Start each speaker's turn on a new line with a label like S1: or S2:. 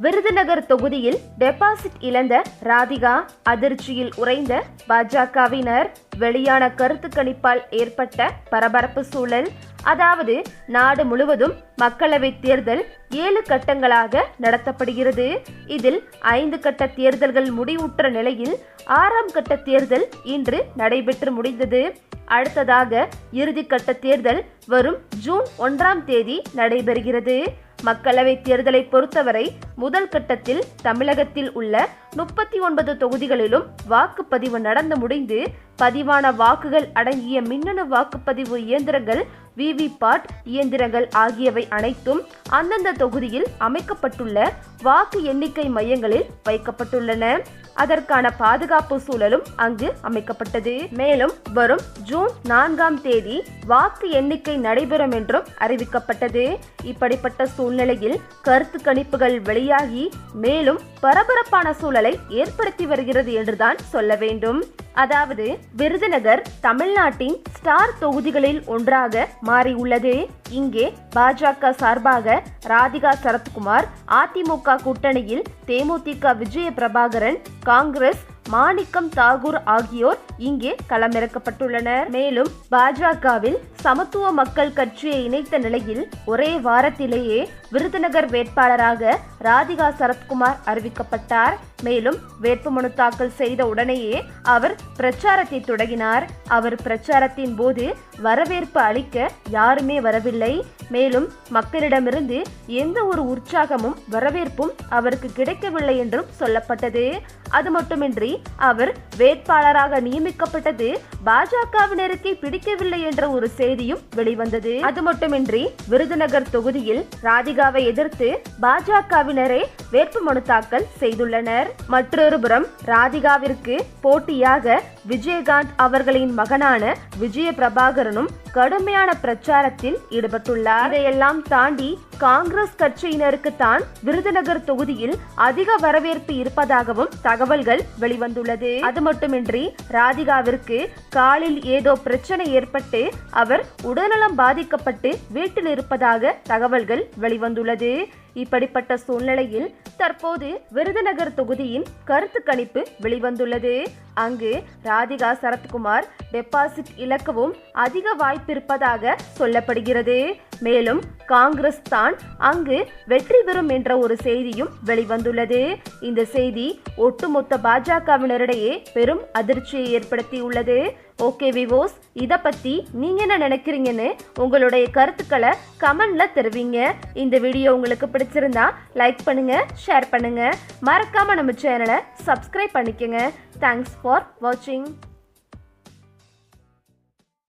S1: விருதுநகர் தொகுதியில் டெபாசிட் இழந்த ராதிகா அதிர்ச்சியில் உறைந்த பாஜகவினர். வெளியான கருத்து கணிப்பால் ஏற்பட்ட பரபரப்பு சூழல். அதாவது நாடு முழுவதும் மக்களவை தேர்தல் ஏழு கட்டங்களாக நடத்தப்படுகிறது. இதில் ஐந்து கட்ட தேர்தல்கள் முடிவுற்ற நிலையில் ஆறாம் கட்ட தேர்தல் இன்று நடைபெற்று முடிந்தது. அடுத்ததாக இறுதிக்கட்ட தேர்தல் வரும் ஜூன் ஒன்றாம் தேதி நடைபெறுகிறது. மக்களவைத் தேர்தலை பொறுத்தவரை முதல் கட்டத்தில் தமிழகத்தில் உள்ள முப்பத்தி ஒன்பது தொகுதிகளிலும் வாக்குப்பதிவு நடந்து முடிந்து பதிவான வாக்குகள் அடங்கிய மின்னணு வாக்குப்பதிவு இயந்திரங்கள் விவிபாட் இயந்திரங்கள் ஆகியவை அனைத்தும் அந்தந்த தொகுதியில் அமைக்கப்பட்டுள்ள வாக்கு எண்ணிக்கை மையங்களில் வைக்கப்பட்டுள்ளன. அதற்கான பாதுகாப்பு சூழலும் அங்கு அமைக்கப்பட்டது. மேலும் வரும் ஜூன் நான்காம் தேதி வாக்கு எண்ணிக்கை நடைபெறும் என்றும் அறிவிக்கப்பட்டது. இப்படிப்பட்ட சூழ்நிலையில் கருத்து கணிப்புகள் வெளியாகி மேலும் பரபரப்பான சூழலை ஏற்படுத்தி வருகிறது என்றுதான் சொல்ல வேண்டும். அதாவது விருதுநகர் தமிழ்நாட்டின் ஸ்டார் தொகுதிகளில் ஒன்றாக மாறியுள்ளது. இங்கே பாஜக சார்பாக ராதிகா சரத்குமார் அதிமுக கூட்டணியில் தேமுதிக விஜய பிரபாகரன் காங்கிரஸ் மாணிக்கம் தாகூர் ஆகியோர் இங்கே களமிறக்கப்பட்டுள்ளனர். மேலும் பாஜகவில் சமத்துவ மக்கள் கட்சியை இணைத்த நிலையில் ஒரே வாரத்திலேயே விருதுநகர் வேட்பாளராக ராதிகா சரத்குமார் அறிவிக்கப்பட்டார். மேலும் வேட்புமனு தாக்கல் செய்த உடனேயே அவர் பிரச்சாரத்தை தொடங்கினார். அவர் பிரச்சாரத்தின் போது வரவேற்பு அளிக்க யாருமே வரவில்லை. மேலும் மக்களிடமிருந்து எந்த ஒரு உற்சாகமும் வரவேற்பும் அவருக்கு கிடைக்கவில்லை என்றும் சொல்லப்பட்டது. அது மட்டுமின்றி அவர் வேட்பாளராக நியமிக்கப்பட்டது பாஜகவினருக்கே பிடிக்கவில்லை என்ற ஒரு செய்தியும் வெளிவந்தது. அது மட்டுமின்றி விருதுநகர் தொகுதியில் ராதிகாவை எதிர்த்து பாஜகவினரே வேட்புமனு தாக்கல் செய்துள்ளனர். மற்றொரு புறம் ராதிகாவிற்கு போட்டியாக விஜயகாந்த் அவர்களின் மகனான விஜய பிரபாகரனும் கடுமையான பிரச்சாரத்தில் ஈடுபட்டுள்ளார். இதையெல்லாம் தாண்டி காங்கிரஸ் கட்சியினருக்கு தான் விருதுநகர் தொகுதியில் அதிக வரவேற்பு இருப்பதாகவும் தகவல்கள் வெளிவந்துள்ளது. அது மட்டுமின்றி ராதிகாவிற்கு காலில் ஏதோ பிரச்சனை ஏற்பட்டு அவர் உடல்நலம் பாதிக்கப்பட்டு வீட்டில் இருப்பதாக தகவல்கள் வெளிவந்துள்ளது. இப்படிப்பட்ட சூழ்நிலையில் தற்போது விருதுநகர் தொகுதியின் கருத்து கணிப்பு வெளிவந்துள்ளது. அங்கு ராதிகா சரத்குமார் டெபாசிட் இழக்கவும் அதிக வாய்ப்பிருப்பதாக சொல்லப்படுகிறது. மேலும் காங்கிரஸ் தான் அங்கு வெற்றி பெறும் என்ற ஒரு செய்தியும் வெளிவந்துள்ளது. இந்த செய்தி ஒட்டுமொத்த பாஜகவினரிடையே பெரும் அதிர்ச்சியை ஏற்படுத்தியுள்ளது. ஓகே விவோஸ் இதை பற்றி நீங்கள் என்ன நினைக்கிறீங்கன்னு உங்களுடைய கருத்துக்களை கமெண்ட்ல தெரிவிங்க. இந்த வீடியோ உங்களுக்கு பிடிச்சிருந்தா லைக் பண்ணுங்க ஷேர் பண்ணுங்க. மறக்காம நம்ம சேனலை சப்ஸ்கிரைப் பண்ணிக்கோங்க. தேங்க்ஸ் ஃபார் வாட்சிங்